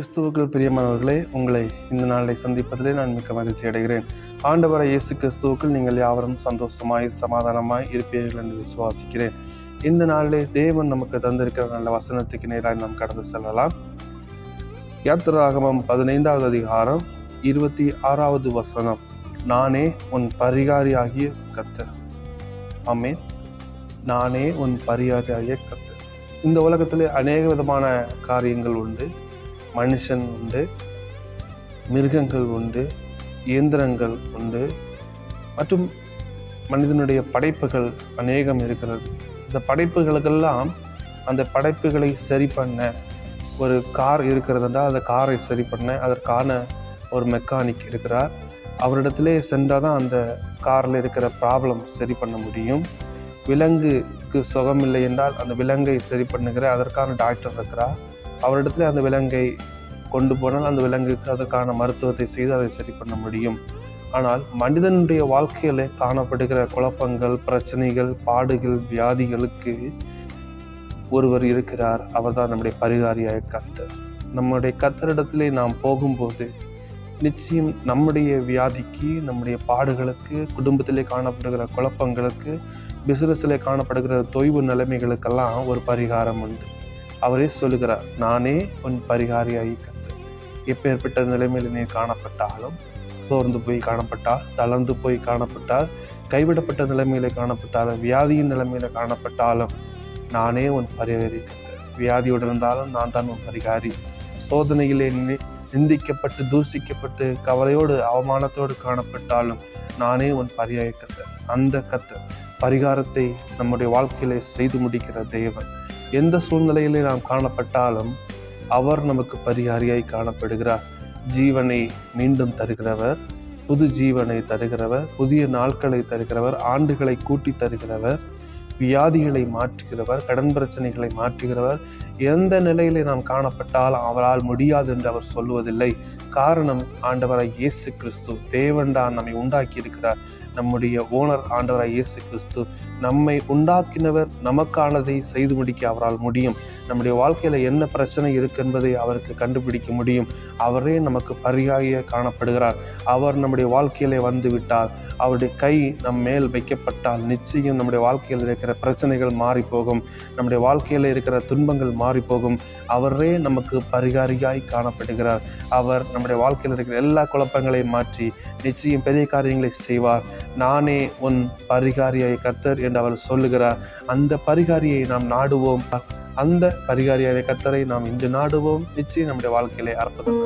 கிறிஸ்துவுக்குள் பிரியமானவர்களே உங்களை இந்த நாளை சந்திப்பதிலே நான் மிக்க மகிழ்ச்சி அடைகிறேன். ஆண்டவரை இயேசு கிறிஸ்துவுக்குள் நீங்கள் யாவரும் சந்தோஷமாய் சமாதானமாய் இருப்பீர்கள் என்று விசுவாசிக்கிறேன். இந்த நாளிலே தேவன் நமக்கு தந்திருக்கிற நல்ல வசனத்துக்கு நேராக நாம் கடந்து செல்லலாம். யாத்திராகமம் பதினைந்தாவது அதிகாரம் இருபத்தி ஆறாவது வசனம். நானே உன் பரிகாரியாகிய கத்தர் ஆமே நானே உன் பரிகாரியாகிய கத்தர் இந்த உலகத்திலே அநேக விதமான காரியங்கள் உண்டு. மனுஷன் உண்டு மிருகங்கள் உண்டு இயந்திரங்கள் உண்டு மற்றும் மனிதனுடைய படைப்புகள் அநேகம் இருக்கிறது. இந்த படைப்புகளுக்கெல்லாம் அந்த படைப்புகளை சரி பண்ண ஒரு கார் இருக்கிறது என்றால் அந்த காரை சரி பண்ண அதற்கான ஒரு மெக்கானிக் இருக்கிறார். அவரிடத்திலே சென்றால் தான் அந்த காரில் இருக்கிற ப்ராப்ளம் சரி பண்ண முடியும். விலங்குக்கு சுகமில்லை என்றால் அந்த விலங்கை சரி பண்ணுகிற அதற்கான டாக்டர் இருக்கிறார். அவரிடத்துல அந்த விலங்கை கொண்டு போனால் அந்த விலங்குக்கு அதற்கான மருத்துவத்தை செய்து அதை சரி பண்ண முடியும். ஆனால் மனிதனுடைய வாழ்க்கையில் காணப்படுகிற குழப்பங்கள் பிரச்சனைகள் பாடுகள் வியாதிகளுக்கு ஒருவர் இருக்கிறார். அவர்தான் நம்முடைய பரிகாரியாய கத்தர் நம்முடைய கத்தரிடத்திலே நாம் போகும்போது நிச்சயம் நம்முடைய வியாதிக்கு நம்முடைய பாடுகளுக்கு குடும்பத்திலே காணப்படுகிற குழப்பங்களுக்கு பிஸ்னஸில் காணப்படுகிற தொய்வு நிலைமைகளுக்கெல்லாம் ஒரு பரிகாரம் உண்டு. அவரே சொல்லுகிறார் நானே உன் பரிகாரியாகி கத்து எப்பேற்பட்ட நிலைமையில் நீ காணப்பட்டாலும் சோர்ந்து போய் காணப்பட்டால் தளர்ந்து போய் காணப்பட்டால் கைவிடப்பட்ட நிலைமையில காணப்பட்டாலும் வியாதியின் நிலைமையில காணப்பட்டாலும் நானே உன் பரிகாரி கத்து வியாதியோடு இருந்தாலும் நான் தான் உன் பரிகாரி. சோதனையிலே நிந்திக்கப்பட்டு தூசிக்கப்பட்டு கவலையோடு அவமானத்தோடு காணப்பட்டாலும் நானே உன் பரிகாரி கத்தர் அந்த கத்தர் பரிகாரத்தை நம்முடைய வாழ்க்கையிலே செய்து முடிக்கிற தேவன். எந்த சூழ்நிலையிலே நாம் காணப்பட்டாலும் அவர் நமக்கு பரிகாரியாய் காணப்படுகிறார். ஜீவனை மீண்டும் தருகிறவர் புது ஜீவனை தருகிறவர் புதிய நாட்களை தருகிறவர் ஆண்டுகளை கூட்டி தருகிறவர் வியாதிகளை மாற்றுகிறவர் கடன் பிரச்சனைகளை மாற்றுகிறவர் எந்த நிலையிலே நாம் காணப்பட்டால் அவரால் முடியாது என்று அவர் சொல்லுவதில்லை. காரணம் ஆண்டவராய் இயேசு கிறிஸ்து தேவன்தான் நம்மை உண்டாக்கி இருக்கிறார் நம்முடைய ஓனர் ஆண்டவராய் இயேசு கிறிஸ்து நம்மை உண்டாக்கினவர் நமக்கானதை செய்து முடிக்க அவரால் முடியும். நம்முடைய வாழ்க்கையில் என்ன பிரச்சனை இருக்கு என்பதை அவருக்கு கண்டுபிடிக்க முடியும். அவரே நமக்கு பரிகாய காணப்படுகிறார். அவர் நம்முடைய வாழ்க்கையிலே வந்துவிட்டால் அவருடைய கை நம் மேல் வைக்கப்பட்டால் நிச்சயம் நம்முடைய வாழ்க்கையில் இருக்கிற பிரச்சனைகள் மாறி போகும் நம்முடைய வாழ்க்கையில் இருக்கிற துன்பங்கள் மாறி போகும் அவரே நமக்கு பரிகாரியாய் காணப்படுகிறார். அவர் நம்முடைய வாழ்க்கையில் இருக்கிற எல்லா குழப்பங்களையும் மாற்றி நிச்சயம் பெரிய காரியங்களை செய்வார். நானே உன் பரிகாரியாய் கர்த்தர் என்று அவர் சொல்லுகிறார். அந்த பரிகாரியை நாம் நாடுவோம். அந்த பரிகாரியாய கர்த்தரை நாம் இன்று நாடுவோம். நிச்சயம் நம்முடைய வாழ்க்கையிலே அற்புதம்.